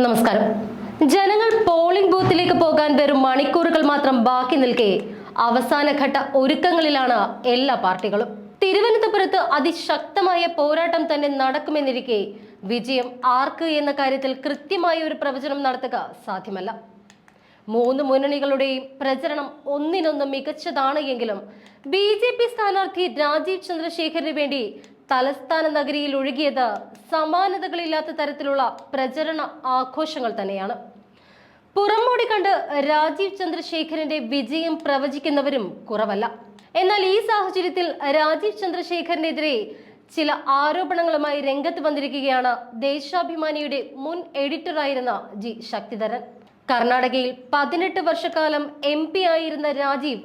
നമസ്കാരം. ജനങ്ങൾ പോളിംഗ് ബൂത്തിലേക്ക് പോകാൻ വെറും മണിക്കൂറുകൾ മാത്രം ബാക്കി നിൽക്കെ അവസാനഘട്ട ഒരുക്കങ്ങളിലാണ് എല്ലാ പാർട്ടികളും. തിരുവനന്തപുരത്ത് അതിശക്തമായ പോരാട്ടം തന്നെ നടക്കുമെന്നിരിക്കെ വിജയം ആർക്ക് എന്ന കാര്യത്തിൽ കൃത്യമായ ഒരു പ്രവചനം നടത്തുക സാധ്യമല്ല. മൂന്ന് മുന്നണികളുടെയും പ്രചരണം ഒന്നിനൊന്ന് മികച്ചതാണ് എങ്കിലും ബി ജെ പി സ്ഥാനാർത്ഥി രാജീവ് ചന്ദ്രശേഖറിന് വേണ്ടി തലസ്ഥാന നഗരിയിൽ ഒഴുകിയത് സമാനതകളില്ലാത്ത തരത്തിലുള്ള പ്രചരണ ആഘോഷങ്ങൾ തന്നെയാണ്. പുറമോടി കണ്ട് രാജീവ് ചന്ദ്രശേഖരന്റെ വിജയം പ്രവചിക്കുന്നവരും കുറവല്ല. എന്നാൽ ഈ സാഹചര്യത്തിൽ രാജീവ് ചന്ദ്രശേഖരനെതിരെ ചില ആരോപണങ്ങളുമായി രംഗത്ത് വന്നിരിക്കുകയാണ് ദേശാഭിമാനിയുടെ മുൻ എഡിറ്ററായിരുന്ന ജി ശക്തിധരൻ. കർണാടകയിൽ പതിനെട്ട് വർഷക്കാലം എം പി ആയിരുന്ന രാജീവ്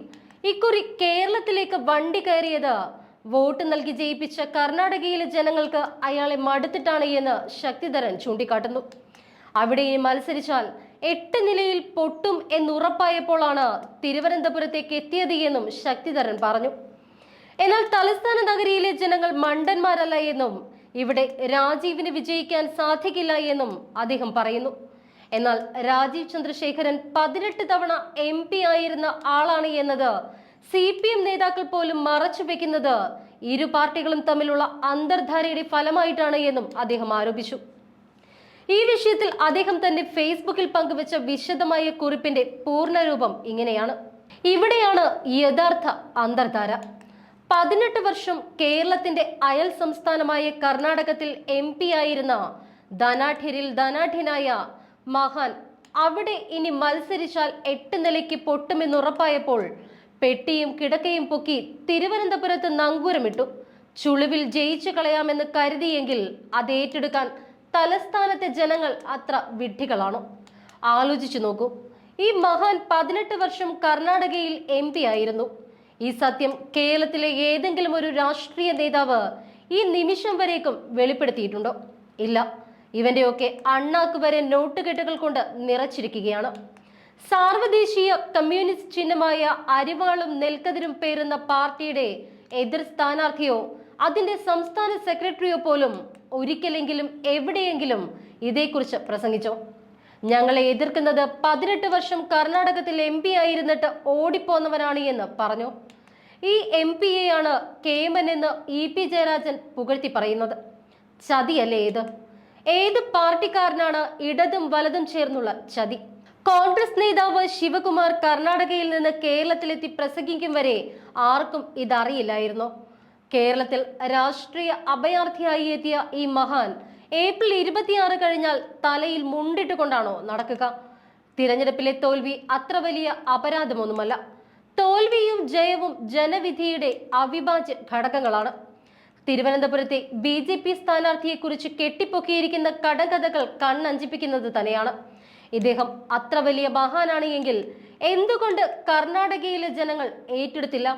ഇക്കുറി കേരളത്തിലേക്ക് വണ്ടി കയറിയത് വോട്ട് നൽകി ജയിപ്പിച്ച കർണാടകയിലെ ജനങ്ങൾക്ക് അയാളെ മടുത്തിട്ടാണ് എന്ന് ശക്തിധരൻ ചൂണ്ടിക്കാട്ടുന്നു. അവിടെ ഇനി മത്സരിച്ചാൽ എട്ട് നിലയിൽ പൊട്ടും എന്നുറപ്പായപ്പോഴാണ് തിരുവനന്തപുരത്തേക്ക് എത്തിയത് എന്നും ശക്തിധരൻ പറഞ്ഞു. എന്നാൽ തലസ്ഥാന നഗരിയിലെ ജനങ്ങൾ മണ്ടന്മാരല്ല എന്നും ഇവിടെ രാജീവിന് വിജയിക്കാൻ സാധിക്കില്ല എന്നും അദ്ദേഹം പറയുന്നു. എന്നാൽ രാജീവ് ചന്ദ്രശേഖരൻ പതിനെട്ട് തവണ എം പി ആയിരുന്ന ആളാണ് എന്നത് സി പി എം നേതാക്കൾ പോലും മറച്ചു വെക്കുന്നത് ഇരു പാർട്ടികളും തമ്മിലുള്ള അന്തർധാരയുടെ ഫലമായിട്ടാണ് എന്നും അദ്ദേഹം ആരോപിച്ചു. ഈ വിഷയത്തിൽ അദ്ദേഹം തന്റെ ഫേസ്ബുക്കിൽ പങ്കുവച്ച വിശദമായ കുറിപ്പിന്റെ പൂർണരൂപം ഇങ്ങനെയാണ്. ഇവിടെയാണ് യഥാർത്ഥ അന്തർധാര. പതിനെട്ട് വർഷം കേരളത്തിന്റെ അയൽ സംസ്ഥാനമായ കർണാടകത്തിൽ എം പി ആയിരുന്ന ധനാഠ്യരിൽ ധനാഠ്യനായ മഹാൻ. അവിടെ ഇനി മത്സരിച്ചാൽ എട്ട് നിലയ്ക്ക് പൊട്ടുമെന്നുറപ്പായപ്പോൾ പെട്ടിയും കിടക്കയും പൊക്കി തിരുവനന്തപുരത്ത് നങ്കൂരമിട്ടു. ചുളിവിൽ ജയിച്ചു കളയാമെന്ന് കരുതിയെങ്കിൽ അത് ഏറ്റെടുക്കാൻ തലസ്ഥാനത്തെ ജനങ്ങൾ അത്ര വിഡ്ഢികളാണോ? ആലോചിച്ചു നോക്കൂ. ഈ മഹാൻ പതിനെട്ട് വർഷം കർണാടകയിൽ എം പി ആയിരുന്നു. ഈ സത്യം കേരളത്തിലെ ഏതെങ്കിലും ഒരു രാഷ്ട്രീയ നേതാവ് ഈ നിമിഷം വരേക്കും വെളിപ്പെടുത്തിയിട്ടുണ്ടോ? ഇല്ല. ഇവന്റെയൊക്കെ അണ്ണാക്ക് വരെ നോട്ടുകെട്ടുകൾ കൊണ്ട് നിറച്ചിരിക്കുകയാണ്. സാർവദേശീയ കമ്മ്യൂണിസ്റ്റ് ചിഹ്നമായ അരിവാളും നെൽക്കതിരും പേരുന്ന പാർട്ടിയുടെ എതിർ സ്ഥാനാർത്ഥിയോ അതിന്റെ സംസ്ഥാന സെക്രട്ടറിയോ പോലും ഒരിക്കലെങ്കിലും എവിടെയെങ്കിലും ഇതേക്കുറിച്ച് പ്രസംഗിച്ചോ? ഞങ്ങളെ എതിർക്കുന്നത് പതിനെട്ട് വർഷം കർണാടകത്തിൽ എം പി ആയിരുന്നിട്ട് ഓടിപ്പോന്നവനാണ് എന്ന് പറഞ്ഞു? ഈ എം പി എയാണ് കേമൻ എന്ന് ഇ പി ജയരാജൻ പുകഴ്ത്തി പറയുന്നത്. ചതിയല്ലേ ഇത്? ഏത് പാർട്ടിക്കാരനാണ് ഇടതും വലതും ചേർന്നുള്ള ചതി? കോൺഗ്രസ് നേതാവ് ശിവകുമാർ കർണാടകയിൽ നിന്ന് കേരളത്തിലെത്തി പ്രസംഗിക്കും വരെ ആർക്കും ഇതറിയില്ലായിരുന്നു. കേരളത്തിൽ രാഷ്ട്രീയ അഭയാർത്ഥിയായി എത്തിയ ഈ മഹാൻ ഏപ്രിൽ ഇരുപത്തിയാറ് കഴിഞ്ഞാൽ തലയിൽ മുണ്ടിട്ടുകൊണ്ടാണോ നടക്കുക? തിരഞ്ഞെടുപ്പിലെ തോൽവി അത്ര വലിയ അപരാധമൊന്നുമല്ല. തോൽവിയും ജയവും ജനവിധിയുടെ അവിഭാജ്യ ഘടകങ്ങളാണ്. തിരുവനന്തപുരത്തെ ബി ജെ പി സ്ഥാനാർത്ഥിയെക്കുറിച്ച് കെട്ടിപ്പൊക്കിയിരിക്കുന്ന കടകഥകൾ കണ്ണഞ്ചിപ്പിക്കുന്നത് തന്നെയാണ്. ഇദ്ദേഹം അത്ര വലിയ മഹാനാണ് എങ്കിൽ എന്തുകൊണ്ട് കർണാടകയിലെ ജനങ്ങൾ ഏറ്റെടുത്തില്ല?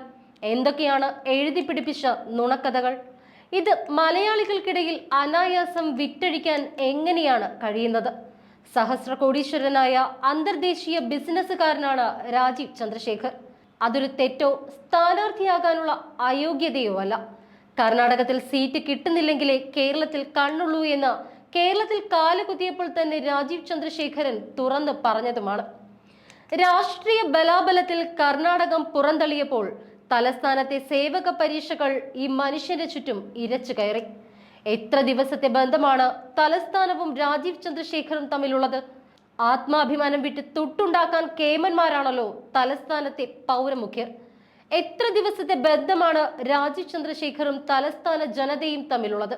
എന്തൊക്കെയാണ് എഴുതി പിടിപ്പിച്ച നുണക്കഥകൾ? ഇത് മലയാളികൾക്കിടയിൽ അനായാസം വിറ്റഴിക്കാൻ എങ്ങനെയാണ് കഴിയുന്നത്? സഹസ്ര കോടീശ്വരനായ അന്തർദേശീയ ബിസിനസ്സുകാരനാണ് രാജീവ് ചന്ദ്രശേഖർ. അതൊരു തെറ്റോ? സ്ഥാനാർത്ഥിയാകാനുള്ള അയോഗ്യതയോ അല്ല. കർണാടകത്തിൽ സീറ്റ് കിട്ടുന്നില്ലെങ്കിലേ കേരളത്തിൽ കണ്ണുള്ളൂ എന്ന് കേരളത്തിൽ കാലുകുത്തിയപ്പോൾ തന്നെ രാജീവ് ചന്ദ്രശേഖരൻ തുറന്ന് പറഞ്ഞതുമാണ്. രാഷ്ട്രീയ ബലാബലത്തിൽ കർണാടകം പുറന്തള്ളിയപ്പോൾ തലസ്ഥാനത്തെ സേവക പരീക്ഷകൾ ഈ മനുഷ്യന്റെ ചുറ്റും ഇരച്ചു കയറി. എത്ര ദിവസത്തെ ബന്ധമാണ് തലസ്ഥാനവും രാജീവ് ചന്ദ്രശേഖറും തമ്മിലുള്ളത്? ആത്മാഭിമാനം വിട്ട് തൊട്ടുണ്ടാക്കാൻ കേമന്മാരാണല്ലോ തലസ്ഥാനത്തെ പൗരമുഖ്യർ. എത്ര ദിവസത്തെ ബന്ധമാണ് രാജീവ് ചന്ദ്രശേഖറും തലസ്ഥാന ജനതയും തമ്മിലുള്ളത്?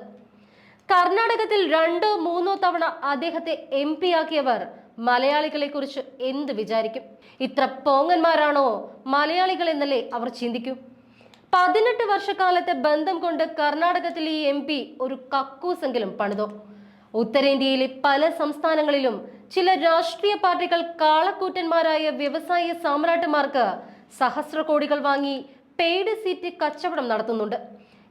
കർണാടകത്തിൽ രണ്ടോ മൂന്നോ തവണ അദ്ദേഹത്തെ എം പി ആക്കിയവർ മലയാളികളെ കുറിച്ച് എന്ത് വിചാരിക്കും? ഇത്ര പോങ്ങന്മാരാണോ മലയാളികൾ എന്നല്ലേ അവർ ചിന്തിക്കൂ? പതിനെട്ട് വർഷക്കാലത്തെ ബന്ധം കൊണ്ട് കർണാടകത്തിൽ ഈ എം പി ഒരു കക്കൂസെങ്കിലും പണിതോ? ഉത്തരേന്ത്യയിലെ പല സംസ്ഥാനങ്ങളിലും ചില രാഷ്ട്രീയ പാർട്ടികൾ കാളക്കൂറ്റന്മാരായ വ്യവസായ സാമ്രാട്ടുമാർക്ക് സഹസ്ര കോടികൾ വാങ്ങി പെയ്ഡ് സീറ്റ് കച്ചവടം നടത്തുന്നുണ്ട്.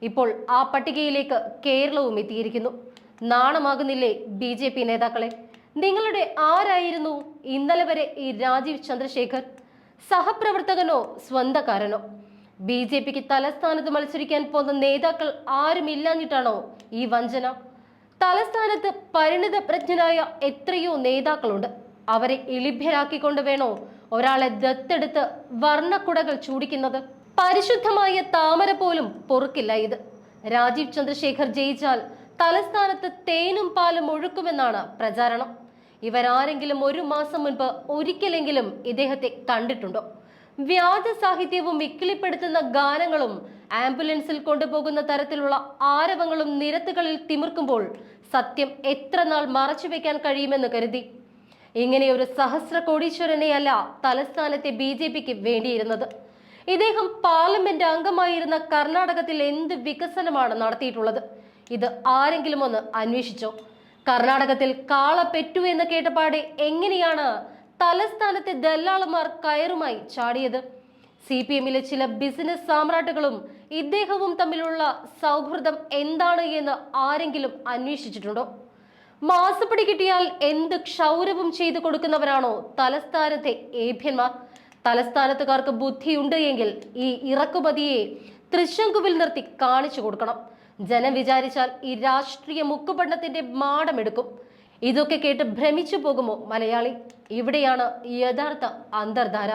ഇപ്പോൾ ആ പട്ടികയിലേക്ക് കേരളവും എത്തിയിരിക്കുന്നു. നാണമാകുന്നില്ലേ ബി ജെ പി നേതാക്കളെ? നിങ്ങളുടെ ആരായിരുന്നു ഇന്നലെ വരെ ഈ രാജീവ് ചന്ദ്രശേഖർ? സഹപ്രവർത്തകനോ സ്വന്തക്കാരനോ? ബി ജെ പിക്ക് തലസ്ഥാനത്ത് മത്സരിക്കാൻ പോകുന്ന നേതാക്കൾ ആരുമില്ലാഞ്ഞിട്ടാണോ ഈ വഞ്ചന? തലസ്ഥാനത്ത് പരിണിത പ്രജ്ഞനായ എത്രയോ നേതാക്കളുണ്ട്. അവരെ എളിഭ്യരാക്കിക്കൊണ്ട് വേണോ ഒരാളെ ദത്തെടുത്ത് വർണക്കുടകൾ ചൂടിക്കുന്നത് പരിശുദ്ധമായ താമര പോലും പൊറുക്കില്ല ഇത്. രാജീവ് ചന്ദ്രശേഖർ ജയിച്ചാൽ തലസ്ഥാനത്ത് തേനും പാലും ഒഴുക്കുമെന്നാണ് പ്രചാരണം. ഇവരാരെങ്കിലും ഒരു മാസം മുൻപ് ഒരിക്കലെങ്കിലും ഇദ്ദേഹത്തെ കണ്ടിട്ടുണ്ടോ? വ്യാജ സാഹിത്യവും വിക്കിളിപ്പെടുത്തുന്ന ഗാനങ്ങളും ആംബുലൻസിൽ കൊണ്ടുപോകുന്ന തരത്തിലുള്ള ആരവങ്ങളും നിരത്തുകളിൽ തിമിർക്കുമ്പോൾ സത്യം എത്ര നാൾ മറച്ചുവെക്കാൻ കഴിയുമെന്ന് കരുതി? ഇങ്ങനെ ഒരു സഹസ്ര കോടീശ്വരനെയല്ല തലസ്ഥാനത്തെ ബി ജെ പിക്ക് വേണ്ടിയിരുന്നത്. ഇദ്ദേഹം പാർലമെന്റ് അംഗമായിരുന്ന കർണാടകത്തിൽ എന്ത് വികസനമാണ് നടത്തിയിട്ടുള്ളത്? ഇത് ആരെങ്കിലും ഒന്ന് അന്വേഷിച്ചോ? കർണാടകത്തിൽ കാള പെറ്റു എന്ന് കേട്ടപാടെ എങ്ങനെയാണ് തലസ്ഥാനത്തെ ദല്ലാളുമാർ കയറുമായി ചാടിയത്? സി പി എമ്മിലെ ചില ബിസിനസ് സാമ്രാട്ടുകളും ഇദ്ദേഹവും തമ്മിലുള്ള സൗഹൃദം എന്താണ് എന്ന് ആരെങ്കിലും അന്വേഷിച്ചിട്ടുണ്ടോ? മാസപ്പടി കിട്ടിയാൽ എന്ത് ക്ഷൗരവും ചെയ്തു കൊടുക്കുന്നവരാണോ തലസ്ഥാനത്തെ ഏഭ്യന്മാർ? തലസ്ഥാനത്തുകാർക്ക് ബുദ്ധിയുണ്ട് എങ്കിൽ ഈ ഇറക്കുമതിയെ തൃശങ്കുവിൽ നിർത്തി കാണിച്ചു കൊടുക്കണം. ജനം വിചാരിച്ചാൽ ഈ രാഷ്ട്രീയ മുക്കുപണ്ണത്തിന്റെ മാടമെടുക്കും. ഇതൊക്കെ കേട്ട് ഭ്രമിച്ചു പോകുമോ മലയാളി? ഇവിടെയാണ് യഥാർത്ഥ അന്തർധാര.